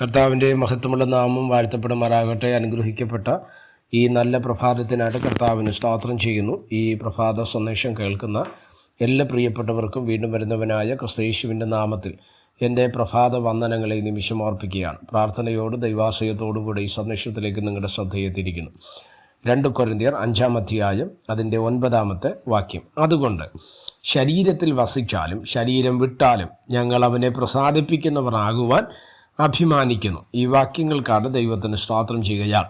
കർത്താവിന്റെ മഹത്വമുള്ള നാമം വാഴ്ത്തപ്പെടുമാറാകട്ടെ. അനുഗ്രഹിക്കപ്പെട്ട ഈ നല്ല പ്രഭാതത്തിനായിട്ട് കർത്താവിന് സ്തോത്രം ചെയ്യുന്നു. ഈ പ്രഭാത സന്ദേശം കേൾക്കുന്ന എല്ലാ പ്രിയപ്പെട്ടവർക്കും വീണ്ടും വരുന്നവനായ ക്രിസ്തയേശുവിന്റെ നാമത്തിൽ എന്റെ പ്രഭാത വന്ദനങ്ങളെ നിമിഷം ഓർപ്പിക്കുകയാണ്. പ്രാർത്ഥനയോട് ദൈവാശയത്തോടും കൂടെ ഈ സന്ദേശത്തിലേക്ക് നിങ്ങളുടെ ശ്രദ്ധയെ തിരിക്കുന്നു രണ്ട് കൊരിന്തിയർ അഞ്ചാം അധ്യായം അതിന്റെ ഒൻപതാമത്തെ വാക്യം. അതുകൊണ്ട് ശരീരത്തിൽ വസിച്ചാലും ശരീരം വിട്ടാലും ഞങ്ങൾ അവനെ പ്രസാദിപ്പിക്കുന്നവരാകുവാൻ അഭിമാനിക്കുന്നു. ഈ വാക്യങ്ങൾക്കാണ് ദൈവത്തിന് സ്തോത്രം ചെയ്യുകയാൽ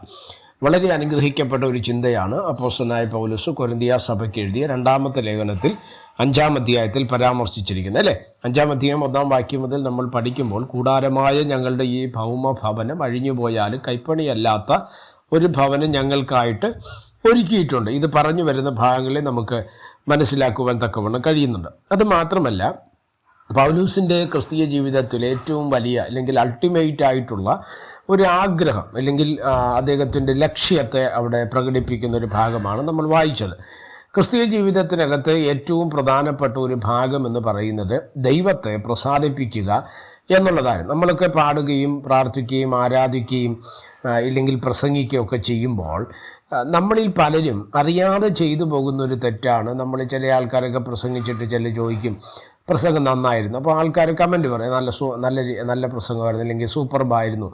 വളരെ അനുഗ്രഹിക്കപ്പെട്ട ഒരു ചിന്തയാണ് അപ്പോസ്റ്റനായ പൗലസ് കൊരന്തിയ സഭയ്ക്ക് എഴുതിയ രണ്ടാമത്തെ ലേഖനത്തിൽ അഞ്ചാം അധ്യായത്തിൽ പരാമർശിച്ചിരിക്കുന്നത് അല്ലേ? അഞ്ചാം അധ്യായം ഒന്നാം വാക്യം മുതൽ നമ്മൾ പഠിക്കുമ്പോൾ കൂടാരമായ ഞങ്ങളുടെ ഈ ഭൗമ ഭവനം അഴിഞ്ഞുപോയാലും കൈപ്പണിയല്ലാത്ത ഒരു ഭവനം ഞങ്ങൾക്കായിട്ട് ഒരുക്കിയിട്ടുണ്ട്. ഇത് പറഞ്ഞു വരുന്ന ഭാഗങ്ങളെ നമുക്ക് മനസ്സിലാക്കുവാൻ തക്കവണ്ണം കഴിയുന്നുണ്ട്. അത് മാത്രമല്ല പൗലൂസിന്റെ ക്രിസ്തീയ ജീവിതത്തിൽ ഏറ്റവും വലിയ അല്ലെങ്കിൽ അൾട്ടിമേറ്റ് ആയിട്ടുള്ള ഒരു ആഗ്രഹം അല്ലെങ്കിൽ അദ്ദേഹത്തിന്റെ ലക്ഷ്യത്തെ അവിടെ പ്രകടിപ്പിക്കുന്ന ഒരു ഭാഗമാണ് നമ്മൾ വായിച്ചത്. ക്രിസ്തീയ ജീവിതത്തിനകത്ത് ഏറ്റവും പ്രധാനപ്പെട്ട ഒരു ഭാഗം എന്ന് പറയുന്നത് ദൈവത്തെ പ്രസാദിപ്പിക്കുക എന്നുള്ളതാണ്. നമ്മളൊക്കെ പാടുകയും പ്രാർത്ഥിക്കുകയും ആരാധിക്കുകയും ഇല്ലെങ്കിൽ പ്രസംഗിക്കുകയൊക്കെ ചെയ്യുമ്പോൾ നമ്മളിൽ പലരും അറിയാതെ ചെയ്തു പോകുന്ന ഒരു തെറ്റാണ്. നമ്മൾ ചില ആൾക്കാരൊക്കെ പ്രസംഗിച്ചിട്ട് ചില ചോദിക്കും പ്രസംഗം നന്നായിരുന്നു. അപ്പോൾ ആൾക്കാർ കമന്റ് പറയും നല്ല നല്ല നല്ല പ്രസംഗമായിരുന്നു. അല്ലെങ്കിൽ സൂപ്പർബായിരുന്നു.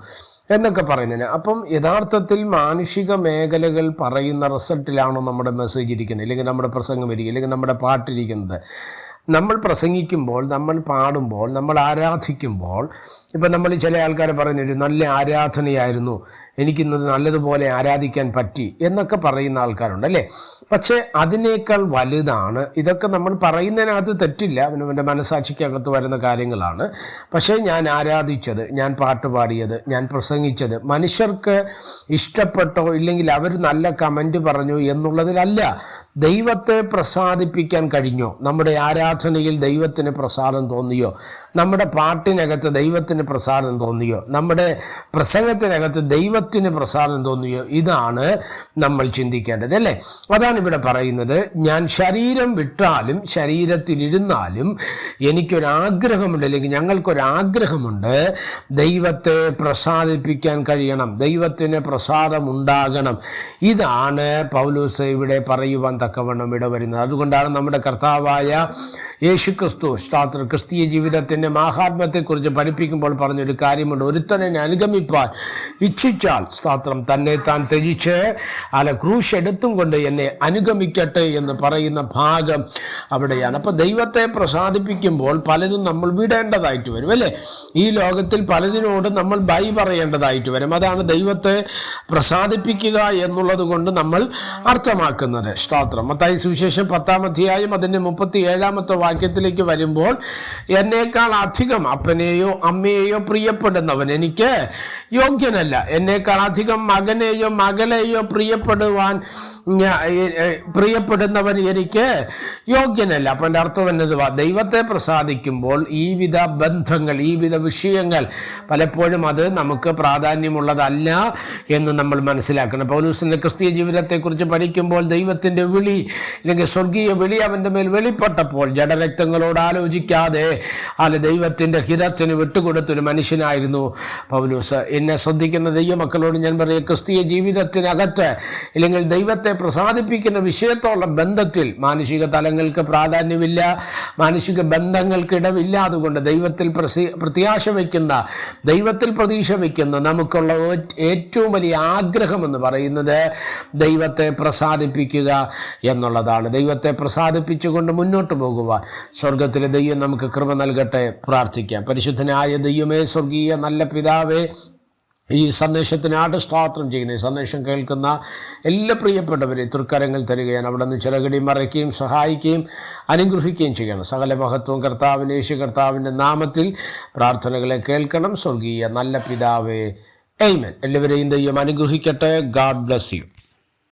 എന്നൊക്കെ പറയുന്നതിന്. അപ്പം യഥാർത്ഥത്തിൽ മാനുഷിക മേഖലകൾ പറയുന്ന റിസൾട്ടിലാണോ നമ്മുടെ മെസ്സേജ് ഇരിക്കുന്നത്? അല്ലെങ്കിൽ നമ്മുടെ പ്രസംഗം ഇരിക്കുക അല്ലെങ്കിൽ നമ്മുടെ പാട്ടിരിക്കുന്നത് നമ്മൾ പ്രസംഗിക്കുമ്പോൾ നമ്മൾ പാടുമ്പോൾ നമ്മൾ ആരാധിക്കുമ്പോൾ ഇപ്പം നമ്മൾ ചില ആൾക്കാർ പറയുന്നൊരു നല്ല ആരാധനയായിരുന്നു എനിക്കിന്നത് നല്ലതുപോലെ ആരാധിക്കാൻ പറ്റി എന്നൊക്കെ പറയുന്ന ആൾക്കാരുണ്ട് അല്ലേ? പക്ഷേ അതിനേക്കാൾ വലുതാണ്. ഇതൊക്കെ നമ്മൾ പറയുന്നതിനകത്ത് തെറ്റില്ല. അവനവന്റെ മനസാക്ഷിക്കകത്ത് വരുന്ന കാര്യങ്ങളാണ്. പക്ഷേ ഞാൻ ആരാധിച്ചത് ഞാൻ പാട്ട് പാടിയത് ഞാൻ പ്രസംഗിച്ചത് മനുഷ്യർക്ക് ഇഷ്ടപ്പെട്ടോ ഇല്ലെങ്കിൽ അവർ നല്ല കമന്റ് പറഞ്ഞു എന്നുള്ളതിലല്ല. ദൈവത്തെ പ്രസാദിപ്പിക്കാൻ കഴിഞ്ഞോ? നമ്മുടെ ആരാധനയിൽ ദൈവത്തിന് പ്രസാദം തോന്നിയോ? നമ്മുടെ പാട്ടിനകത്ത് ദൈവത്തിന് പ്രസാദം തോന്നിയോ? നമ്മുടെ പ്രസംഗത്തിനകത്ത് ദൈവത്തിന് പ്രസാദം തോന്നിയോ? ഇതാണ് നമ്മൾ ചിന്തിക്കേണ്ടത് അല്ലേ? അതാണ് ഇവിടെ പറയുന്നത്. ഞാൻ ശരീരം വിട്ടാലും ശരീരത്തിലിരുന്നാലും എനിക്കൊരാഗ്രഹമുണ്ട് അല്ലെങ്കിൽ ഞങ്ങൾക്കൊരാഗ്രഹമുണ്ട് ദൈവത്തെ പ്രസാദിപ്പിക്കാൻ കഴിയണം ദൈവത്തിന് പ്രസാദം ഉണ്ടാകണം. ഇതാണ് പൗലൂസ് ഇവിടെ പറയുവാൻ തക്കവണ്ണം ഇടവരുന്നത്. അതുകൊണ്ടാണ് നമ്മുടെ കർത്താവായ യേശു ക്രിസ്തു ശാസ്ത്ര ക്രിസ്തീയ ജീവിതത്തിന്റെ മാഹാത്മ്യത്തെക്കുറിച്ച് പഠിപ്പിക്കുമ്പോൾ പറഞ്ഞൊരു കാര്യമുണ്ട്. ഒരുത്തനെ അനുഗമിപ്പാൻ ഇച്ഛിച്ചാൽ സ്ഥാത്രം തന്നെ താൻ ത്യജിച്ച് അല ക്രൂശ് എടുത്തും കൊണ്ട് എന്നെ അനുഗമിക്കട്ടെ എന്ന് പറയുന്ന ഭാഗം അവിടെയാണ്. അപ്പോൾ ദൈവത്തെ പ്രസാദിപ്പിക്കുമ്പോൾ പലതും നമ്മൾ വിടേണ്ടതായിട്ട് വരും അല്ലേ? ഈ ലോകത്തിൽ പലതിനോട് നമ്മൾ ബൈ പറയേണ്ടതായിട്ട് വരും. അതാണ് ദൈവത്തെ പ്രസാദിപ്പിക്കുക എന്നുള്ളത് കൊണ്ട് നമ്മൾ അർത്ഥമാക്കുന്നത്. സ്തോത്രം മത്തായി സുവിശേഷം പത്താം അധ്യായം അതിന്റെ മുപ്പത്തി ഏഴാമത്തെ വാക്യത്തിലേക്ക് വരുമ്പോൾ എന്നേക്കാൾ അധികം അപ്പനെയോ അമ്മയെയോ പ്രിയപ്പെടുന്നവൻ എനിക്ക് യോഗ്യനല്ല എന്നേക്കാൾ അധികം മകനെയോ മകളെയോ പ്രിയപ്പെടുവാൻ പ്രിയപ്പെടുന്നവൻ എനിക്ക് യോഗ്യനല്ല അപ്പം എന്റെ അർത്ഥം എന്നതുവാ ദൈവത്തെ പ്രസാദിക്കുമ്പോൾ ഈ വിധ ബന്ധങ്ങൾ ഈ വിധ വിഷയങ്ങൾ പലപ്പോഴും അത് നമുക്ക് പ്രാധാന്യമുള്ളതല്ല എന്ന് നമ്മൾ മനസ്സിലാക്കണം പൗലൂസിന്റെ ക്രിസ്തീയ ജീവിതത്തെക്കുറിച്ച് പഠിക്കുമ്പോൾ ദൈവത്തിന്റെ വിളി അല്ലെങ്കിൽ സ്വർഗീയ വിളി അവന്റെ മേൽ വെളിപ്പെട്ടപ്പോൾ ജഡരക്തങ്ങളോട് ആലോചിക്കാതെ അല്ല ദൈവത്തിന്റെ ഹിതത്തിന് വിട്ടുകൊടുത്തൊരു മനുഷ്യനായിരുന്നു പൗലൂസ്. എന്നെ ശ്രദ്ധിക്കുന്ന ദൈവമക്കളോട് ഞാൻ പറയുക ക്രിസ്തീയ ജീവിതത്തിനകത്ത് ഇല്ലെങ്കിൽ ദൈവത്തെ പ്രസാദിപ്പിക്കുന്ന വിഷയത്തോളം ബന്ധത്തിൽ മാനുഷിക തലങ്ങൾക്ക് പ്രാധാന്യമില്ല മാനുഷിക ബന്ധങ്ങൾക്ക് ഇടവില്ല. അതുകൊണ്ട് ദൈവത്തിൽ പ്രത്യാശ വയ്ക്കുന്ന ദൈവത്തിൽ പ്രതീക്ഷ വയ്ക്കുന്ന നമുക്കുള്ള ഏറ്റവും വലിയ ആഗ്രഹം എന്ന് പറയുന്നത് ദൈവത്തെ പ്രസാദിപ്പിക്കുക എന്നുള്ളതാണ്. ദൈവത്തെ പ്രസാദിപ്പിച്ചുകൊണ്ട് മുന്നോട്ട് പോകുക. സ്വർഗത്തിലെ ദൈവം നമുക്ക് കൃപ നൽകട്ടെ പ്രാർത്ഥിക്കാം. പരിശുദ്ധനായ ദൈവമേ സ്വർഗീയ നല്ല പിതാവേ ഈ സന്ദേശത്തിനായിട്ട് സ്തോത്രം ചെയ്യുന്ന. ഈ സന്ദേശം കേൾക്കുന്ന എല്ലാ പ്രിയപ്പെട്ടവരെ തൃക്കരങ്ങൾ തരികയാണ്. അവിടെ നിന്ന് ചിറകടി മറയ്ക്കുകയും സഹായിക്കുകയും അനുഗ്രഹിക്കുകയും ചെയ്യണം. സകല മഹത്വം കർത്താവിന് യേശു കർത്താവിന്റെ നാമത്തിൽ പ്രാർത്ഥനകളെ കേൾക്കണം. സ്വർഗീയ നല്ല പിതാവേ എയ്മൻ എല്ലാവരെയും ദൈവം അനുഗ്രഹിക്കട്ടെ. God bless you.